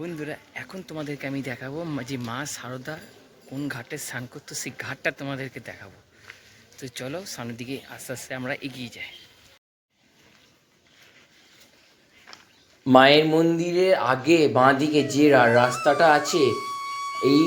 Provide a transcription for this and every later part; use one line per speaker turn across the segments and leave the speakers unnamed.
বন্ধুরা, এখন তোমাদেরকে আমি দেখাবো যে মা সারদা কোন ঘাটে স্নান করতো, সেই ঘাটটা তোমাদেরকে দেখাবো। তো চলো, সামনের দিকে আস্তে আস্তে আমরা এগিয়ে যাই।
মায়ের মন্দিরের আগে বাঁ দিকে যে রাস্তাটা আছে, এই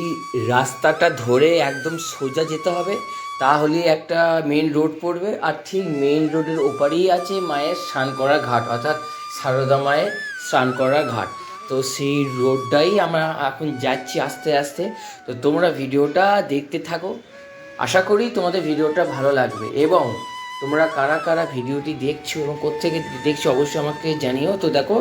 রাস্তাটা ধরে একদম সোজা যেতে হবে, তাহলে একটা মেন রোড পড়বে, আর ঠিক মেন রোডের ওপারেই আছে মায়ের স্নান করা ঘাট, অর্থাৎ সারদা মায়ের স্নান করা ঘাট। তো সেই রোডটাই আমরা এখন যাচ্ছি আস্তে আস্তে। তো তোমরা ভিডিওটা দেখতে থাকো। আশা করি তোমাদের ভিডিওটা ভালো লাগবে এবং তোমরা কারা কারা ভিডিওটি দেখছ এবং কোথেকে দেখছ অবশ্যই আমাকে জানিও। তো দেখো,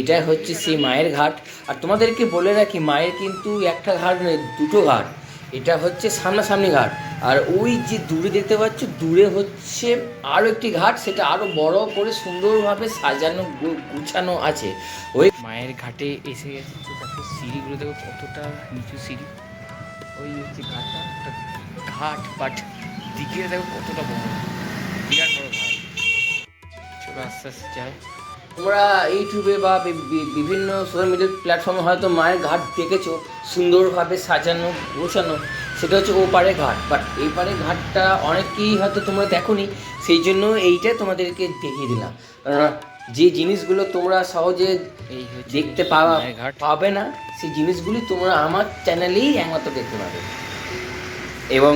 এটাই হচ্ছে সেই মায়ের ঘাট। আর তোমাদেরকে বলে রাখি, মায়ের কিন্তু একটা ঘাট দুটো ঘাট। এটা হচ্ছে সামনাসামনি ঘাট। আর ওই যে দূরে দেখতে পাচ্ছ, দূরে হচ্ছে আরও একটি ঘাট, সেটা আরও বড় করে সুন্দরভাবে সাজানো গুছানো আছে। ওই
মায়ের ঘাটে এসে গেছে, তো দেখো সিঁড়িগুলো, দেখো কতটা নিচু সিঁড়ি। ওই হচ্ছে ঘাটটা ঘাট, বাট দিকে দেখো কতটা বড়, বিরাট বড় ঘাট। চলো আস্তে আস্তে যাই।
তোমরা ইউটিউবে বা বিভিন্ন সোশ্যাল মিডিয়া প্ল্যাটফর্মে হয়তো মায়ের ঘাট দেখেছ সুন্দরভাবে সাজানো গোছানো সেটা হচ্ছে ও পারে ঘাট। বাট এই পারে ঘাটটা অনেকেই হয়তো তোমরা দেখোনি সেই জন্য এইটা তোমাদেরকে দেখিয়ে দিলাম। যে জিনিসগুলো তোমরা সহজে দেখতে পাওয়া পাবে না সেই জিনিসগুলি তোমরা আমার চ্যানেলেই একমাত্র দেখতে পাবে। এবং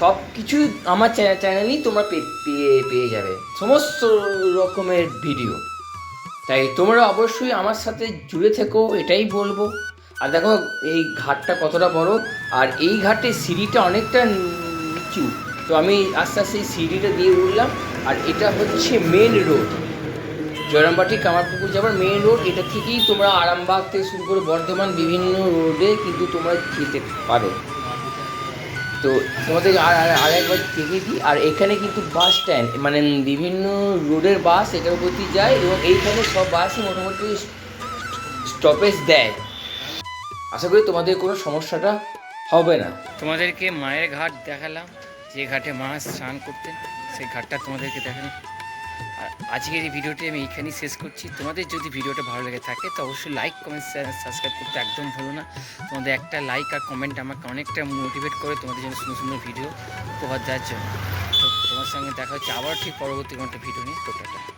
সব কিছু আমার চ্যানেলেই তোমরা পেয়ে যাবে। সমস্ত রকমের ভিডিও তাই তোমরা অবশ্যই আমার সাথে জুড়ে থেকো, এটাই বলব। আর দেখো, এই ঘাটটা কতটা বড়, আর এই ঘাটে সিঁড়িটা অনেকটা নিচু। তো আমি আস্তে আস্তে এই সিঁড়িটা দিয়ে উঠলাম, আর এটা হচ্ছে মেন রোড জয়রামবাটি, কামারপুকুর যাবার মেন রোড এটা থেকেই তোমরা আরামবাগ থেকে শুরু করে বর্ধমান বিভিন্ন রোডে কিন্তু তোমরা যেতে পারো। তো তোমাদের আর, আর- একবার দেখে দিই। আর এখানে কিন্তু বাস স্ট্যান্ড মানে বিভিন্ন রোডের বাস এটার প্রতি যায় এবং এইখানে সব বাসই মোটামুটি স্টপেজ দেয়। আশা করি তোমাদের কোনো সমস্যাটা হবে না।
তোমাদেরকে মায়ের ঘাট দেখালাম, যে ঘাটে মা স্নান করতেন, সেই ঘাটটা তোমাদেরকে দেখালাম। আর আজকের এই ভিডিওটি আমি এইখানেই শেষ করছি। তোমাদের যদি ভিডিওটা ভালো লেগে থাকে, তো অবশ্যই লাইক কমেন্ট সাবস্ক্রাইব করতে একদম ভুলো না। তোমাদের একটা লাইক আর কমেন্ট আমাকে অনেকটা মোটিভেট করে তোমাদের জন্য সুন্দর সুন্দর ভিডিও উপহার দেওয়ার জন্য। তো তোমার সঙ্গে দেখা হচ্ছে আবার ঠিক পরবর্তী কোনো একটা ভিডিও নিয়ে। টোটাটা